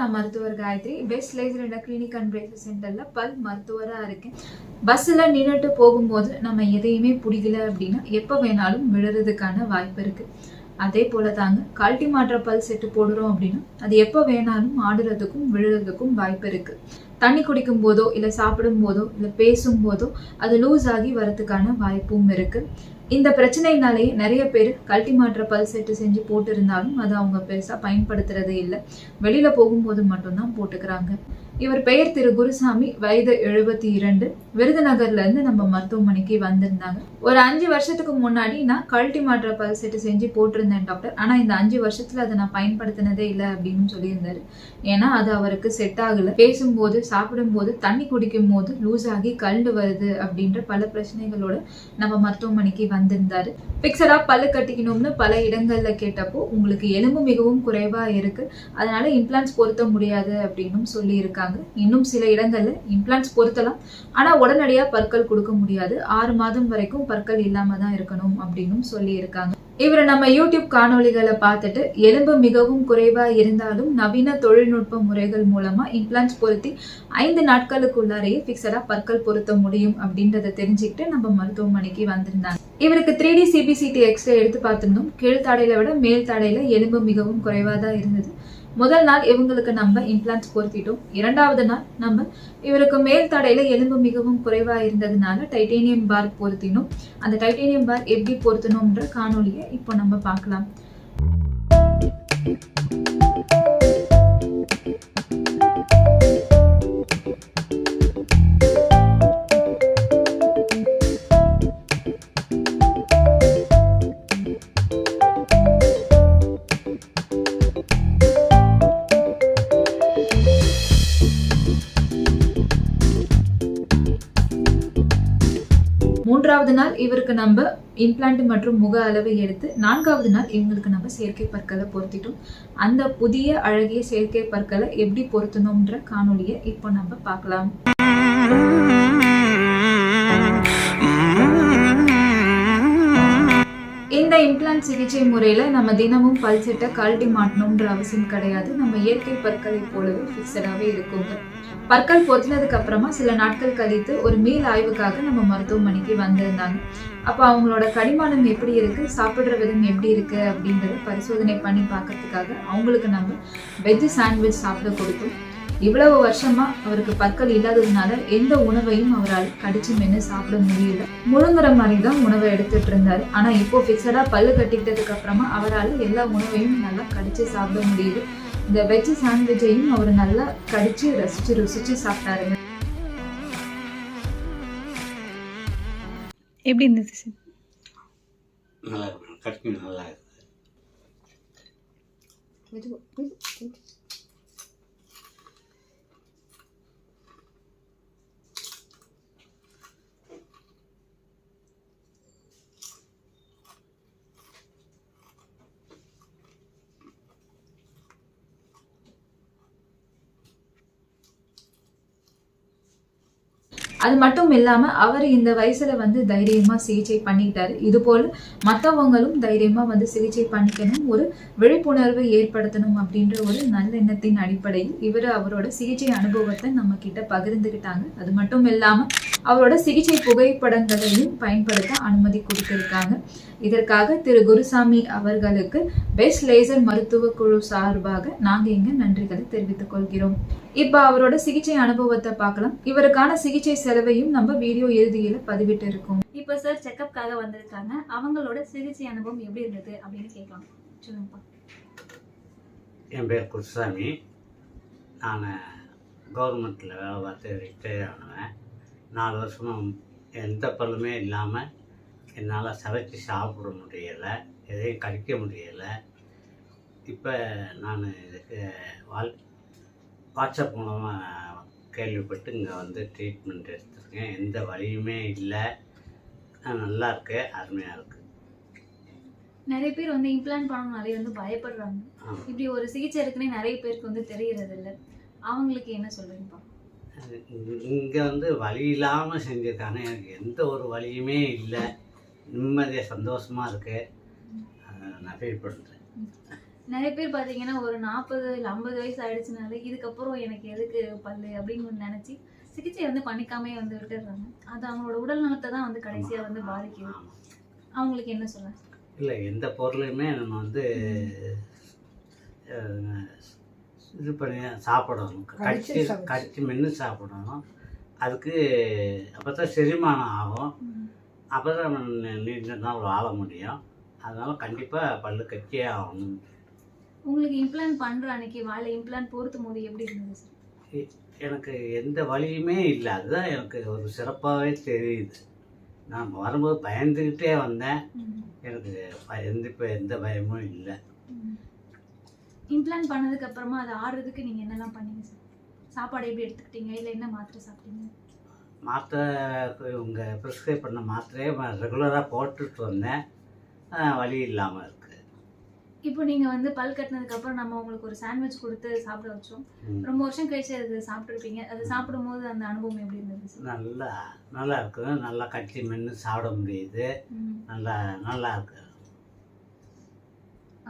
நான் மருத்துவர் Gayathri. Best laser clinic and braces சென்டரில் பல் மருத்துவராக இருக்கேன். பஸ்ஸில் நின்றுட்டு போகும்போது நம்ம எதையுமே பிடிக்கல அப்படின்னா எப்போ வேணாலும் விழுறதுக்கான வாய்ப்பு இருக்கு. அதே போல தாங்க கழட்டி மாற்ற பல் செட்டு போடுறோம் அப்படின்னா அது எப்போ வேணாலும் ஆடுறதுக்கும் விழுறதுக்கும் வாய்ப்பு இருக்கு. தண்ணி குடிக்கும் போதோ இல்லை சாப்பிடும் போதோ இல்லை பேசும் போதோ அது லூஸ் ஆகி வரதுக்கான வாய்ப்பும் இருக்கு. இந்த பிரச்சனையினாலேயே நிறைய பேர் கழட்டி மாற்ற பல் செட்டு செஞ்சு போட்டிருந்தாலும் அதை அவங்க பெருசாக பயன்படுத்துறதே இல்லை. வெளியில் போகும்போது மட்டும்தான் போட்டுக்கிறாங்க. இவர் பெயர் திரு. குருசாமி வயது எழுபத்தி இரண்டு. விருதுநகர்ல இருந்து நம்ம மருத்துவமனைக்கு வந்திருந்தாங்க. ஒரு அஞ்சு வருஷத்துக்கு முன்னாடி நான் கழட்டி மாற்ற பல் செட்டு செஞ்சு போட்டிருந்தேன் டாக்டர். ஆனா இந்த அஞ்சு வருஷத்துல அதை நான் பயன்படுத்தினதே இல்லை அப்படின்னு சொல்லியிருந்தாரு. ஏன்னா அது அவருக்கு செட் ஆகல. பேசும்போது சாப்பிடும்போது தண்ணி குடிக்கும் போது லூஸ் ஆகி கல்டு வருது அப்படின்ற பல பிரச்சனைகளோட நம்ம மருத்துவமனைக்கு வந்திருந்தாரு. பிக்சடா பல்லு கட்டிக்கணும்னு பல இடங்கள்ல கேட்டப்போ உங்களுக்கு எலும்பு மிகவும் குறைவா இருக்கு. அதனால இம்ப்ளான்ஸ் பொருத்த முடியாது அப்படின்னும் சொல்லியிருக்காங்க. இருக்காங்க இன்னும் சில இடங்களில் இம்ப்ளான்ஸ் பொருத்தலாம். ஆனா உடனடியா பற்கள் கொடுக்க முடியாது. ஆறு மாதம் வரைக்கும் பற்கள் இல்லாமல் தான் இருக்கணும் அப்படின்னும் சொல்லி இருக்காங்க இவரை நம்ம யூடியூப் காணொளிகளை பார்த்துட்டு எலும்பு மிகவும் குறைவா இருந்தாலும் நவீன தொழில்நுட்ப முறைகள் மூலமா இம்ப்ளான்ஸ் பொருத்தி ஐந்து நாட்களுக்குள்ளாரையே ஃபிக்ஸடாக பற்கள் பொருத்த முடியும் அப்படின்றத தெரிஞ்சுக்கிட்டு நம்ம மருத்துவமனைக்கு வந்திருந்தாங்க. இவருக்கு த்ரீ டி சிபிசிடி எக்ஸ்ரே எடுத்து பார்த்துருந்தோம். கீழ்த்தாடையில விட மேல் தாடையில் எலும்பு மிகவும் குறைவா தான் இருந்தது. முதல் நாள் இவங்களுக்கு நம்ம இம்ப்ளான்ஸ் பொருத்திட்டோம். இரண்டாவது நாள் நம்ம இவருக்கு மேல் தடையில எலும்பு மிகவும் குறைவா இருந்ததுனால டைட்டேனியம் பார் பொருத்தினோம். அந்த டைட்டேனியம் பார் எப்படி பொருத்தணும்ன்ற காணொலியை இப்போ நம்ம பார்க்கலாம். மூன்றாவது நாள் இவருக்கு நம்ம இம்ப்ளான்ட் மற்றும் முக அளவை எடுத்து நான்காவது நாள் இவங்களுக்கு நம்ம செயற்கை பற்களை பொருத்திட்டோம். அந்த புதிய அழகிய செயற்கை பற்களை எப்படி பொருத்தணும்ன்ற காணொலியை இப்போ நம்ம பார்க்கலாம். இம்ப்ளான்ட் சிகிச்சை முறையில் நம்ம தினமும் பல் செட்டை கழட்டி மாட்டணும்ன்ற அவசியம் கிடையாது. நம்ம இயற்கை பற்களை போலவே ஃபிக்ஸடாகவே இருக்குங்க. பற்கள் பொத்தினதுக்கு அப்புறமா சில நாட்கள் கழித்து ஒரு மீள் ஆய்வுக்காக நம்ம மருத்துவமனைக்கு வந்திருந்தாங்க. அப்போ அவங்களோட கடிமானம் எப்படி இருக்கு? சாப்பிட்ற விதம் எப்படி இருக்கு? அப்படின்றத பரிசோதனை பண்ணி பார்க்கறதுக்காக அவங்களுக்கு நம்ம வெஜ் சாண்ட்விச் சாப்பிட கொடுத்தோம். இவ்வளவு வருஷமா அவருக்கு பற்கள் இல்லாததுனால எந்த உணவையும் அவரால் கடிச்சு மென்று சாப்பிட முடியல. முழுங்குற மாதிரி தான் உணவை எடுத்துட்டு இருந்தாரு. ஆனா இப்போ ஃபிக்ஸடா பல்லு கட்டிக்கிட்டதுக்கு அப்புறமா அவரால் எல்லா உணவையும் நல்லா கடிச்சு சாப்பிட முடியுது. இந்த வெஜ் சாண்ட்விச்சையும் அவர் நல்லா கடிச்சு ரசிச்சு ருசிச்சு சாப்பிட்டாருங்க எப்படி இருந்தது சார்? நல்லா கட்டிங் நல்லா இருக்குது அது மட்டும் இல்லாமல் அவர் இந்த வயசில் வந்து தைரியமாக சிகிச்சை பண்ணிக்கிட்டாரு. இதுபோல் மற்றவங்களும் தைரியமாக வந்து சிகிச்சை பண்ணிக்கணும் ஒரு விழிப்புணர்வை ஏற்படுத்தணும் அப்படின்ற ஒரு நல்ல எண்ணத்தின் அடிப்படையில் இவர் அவரோட சிகிச்சை அனுபவத்தை நம்ம கிட்ட பகிர்ந்துக்கிட்டாங்க அது மட்டும் இல்லாமல் அவரோட சிகிச்சை புகைப்படங்களையும் பயன்படுத்த அனுமதி கொடுத்துருக்காங்க. இதற்காக திரு குருசாமி அவர்களுக்கு பெஸ்ட் லேசர் மருத்துவ குழு சார்பாக நாங்க இங்க நன்றிகளை தெரிவித்துக் கொள்கிறோம். இப்ப அவரோட சிகிச்சை அனுபவத்தை பார்க்கலாம். இவருக்கான சிகிச்சை செலவையும் நம்ம வீடியோ இறுதியில பதிவிட்டு இருக்கோம். இப்போ சார் செக்கப்காக வந்திருக்காங்க. அவங்களோட சிகிச்சை அனுபவம் எப்படி இருந்தது அப்படின்னு கேட்கலாம். சொல்லுங்கப்பா. என் பேர் குருசாமி. நான் கவர்மெண்ட்டில் வேலை பார்த்து ரிட்டையர் ஆனவன். நாலு வருஷமாக எந்த பல்லுமே இல்லாமல் என்னால் சமைச்சு சாப்பிட முடியலை எதையும் கடிக்க முடியலை. இப்போ நான் இதுக்கு வால் வாட்ஸ்அப் மூலமாக கேள்விப்பட்டு இங்கே வந்து ட்ரீட்மெண்ட் எடுத்திருக்கேன். எந்த வழியுமே இல்லை. நல்லா இருக்கு அருமையாக இருக்குது நிறைய பேர் வந்து இம்ப்ளான்ட் நிறைய வந்து பயப்படுறாங்க. இப்படி ஒரு சிகிச்சை இருக்குன்னே நிறைய பேருக்கு வந்து தெரியறது இல்ல அவங்களுக்கு என்ன சொல்றீங்கப்பா? இங்கே வந்து வழி இல்லாமல் செஞ்சுருக்காங்க. எனக்கு எந்த ஒரு வழியுமே இல்லை. நிம்மதியாக சந்தோஷமாக இருக்கு. அதை நான் ஃபீல் பண்ணுறேன் நிறைய பேர் பாத்தீங்கன்னா ஒரு நாற்பது இல்ல ஐம்பது வயசு ஆயிடுச்சுனாலே இதுக்கப்புறம் எனக்கு எதுக்கு பல்லு அப்படின்னு நினைச்சு சிகிச்சை வந்து பண்ணிக்காமே வந்து விட்டுடுறாங்க. அது அவங்களோட உடல் நலத்தை தான் வந்து கடைசியா வந்து பாதிக்குது. அவங்களுக்கு என்ன சொல்ல? இல்லை எந்த பொருளையுமே நம்ம வந்து இது பண்ணி சாப்பிடணும். கடிச்சு. கடிச்சு மென்று சாப்பிடணும். அதுக்கு அப்போ தான் செரிமானம் ஆகும். அப்போ தான் நம்ம நீண்ட நாள் வாழ முடியும். அதனால் கண்டிப்பாக பல்லு கட்டியே ஆகணும். உங்களுக்கு இம்ப்ளான்ட் பண்ற அன்னைக்கு வாயில இம்ப்ளான்ட் பொருத்தும் போது எப்படி இருந்தது சார் எனக்கு எந்த வலியுமே இல்லை. அதுதான் எனக்கு ஒரு சிறப்பாகவே தெரியுது. நான் வரும்போது பயந்துக்கிட்டே வந்தேன். எனக்கு ப- எந்த இப்போ எந்த பயமும் இல்லை. இம்ப்ளான்ட் பண்ணதுக்கு அப்புறமா அது ஆடுறதுக்கு நீங்க என்னெல்லாம் பண்ணீங்க சார் சாப்பாடு எப்படி எடுத்துக்கிட்டீங்க? இல்ல என்ன மாத்திரை சாப்பிட்டீங்க? மாத்திரை இவங்க ப்ரிஸ்கிரைப் பண்ண மாத்திரையே ரெகுலராக போட்டுட்டு வந்தேன். வலி இல்லாமல் இருக்குது இப்போ நீங்க வந்து பல் கட்டினதுக்கு அப்புறம் நம்ம உங்களுக்கு ஒரு சாண்ட்விச் கொடுத்து சாப்பிட வச்சோம். ரொம்ப வருஷம் கழிச்சு அது சாப்பிட்டுருப்பீங்க. அது சாப்பிடும்போது அந்த அனுபவம் எப்படி இருந்தது நல்லா நல்லா இருக்குது. நல்லா கட்டி மென்று சாப்பிட முடியுது. நல்லா நல்லா இருக்கு.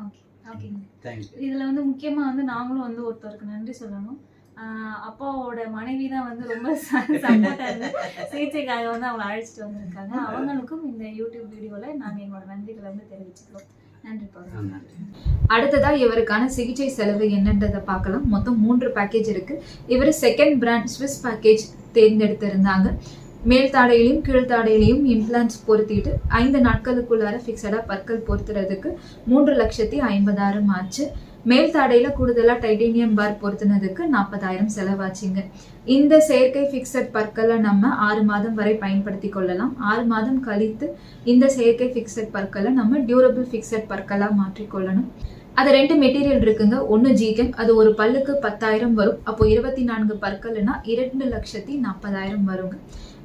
ஓகே ஓகேங்க. இதுல வந்து முக்கியமா வந்து நாங்களும் வந்து ஒருத்தருக்கு நன்றி சொல்லணும். அப்பாவோட மனைவி தான் வந்து ரொம்ப சப்போர்ட்டா இருந்து சிகிச்சைக்காக வந்து அவங்களை அழைச்சிட்டு வந்திருக்காங்க. அவங்களுக்கும் இந்த யூடியூப் வீடியோல நாங்க எங்களோட நன்றிகளை வந்து தெரிவிச்சுக்கிறோம். நன்றி பாருங்க நன்றி. அடுத்ததா இவருக்கான சிகிச்சை செலவு என்னன்றதை பார்க்கலாம். மொத்தம் மூன்று பேக்கேஜ் இருக்கு. இவர் செகண்ட் பிராண்ட் ஸ்விஸ் பேக்கேஜ் தேர்ந்தெடுத்திருந்தாங்க. மேல் தாடையிலையும் கீழ் தாடையிலையும் இம்ப்ளான்ஸ் பொருத்திட்டு ஐந்து நாட்களுக்குள்ளார ஃபிக்ஸடாக பற்கள் பொருத்துறதுக்கு மூன்று லட்சத்தி ஐம்பதாயிரம் ஆச்சு. மேல் தாடையில கூடுதலா டைட்டேனியம் பார் பொருத்தினதுக்கு நாற்பதாயிரம் செலவாச்சுங்க. இந்த செயற்கை ஃபிக்ஸட் பற்களை நம்ம ஆறு மாதம் வரை பயன்படுத்தி கொள்ளலாம். ஆறு மாதம் கழித்து இந்த செயற்கை ஃபிக்ஸட் பற்களை நம்ம டியூரபிள் ஃபிக்ஸட் பற்களாக மாற்றிக்கொள்ளணும் அது ரெண்டு மெட்டீரியல் இருக்குங்க. ஒன்று ஜிகெம் அது ஒரு பல்லுக்கு பத்தாயிரம் வரும். அப்போ இருபத்தி நான்கு பற்கள்னா இரண்டு லட்சத்தி நாற்பதாயிரம் வருங்க.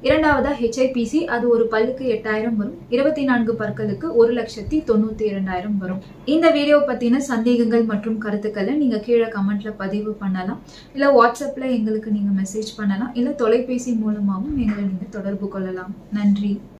இரண்டாவதா ஹெச்ஐபிசி அது ஒரு பல்லுக்கு எட்டாயிரம் வரும். இருபத்தி நான்கு பற்களுக்கு ஒரு லட்சத்தி தொண்ணூத்தி இரண்டாயிரம் வரும். இந்த வீடியோ பத்தின சந்தேகங்கள் மற்றும் கருத்துக்களை நீங்க கீழே கமெண்ட்ல பதிவு பண்ணலாம். இல்ல வாட்ஸ்அப்ல எங்களுக்கு நீங்க மெசேஜ் பண்ணலாம். இல்ல தொலைபேசி மூலமாகவும் எங்களை நீங்க தொடர்பு கொள்ளலாம். நன்றி.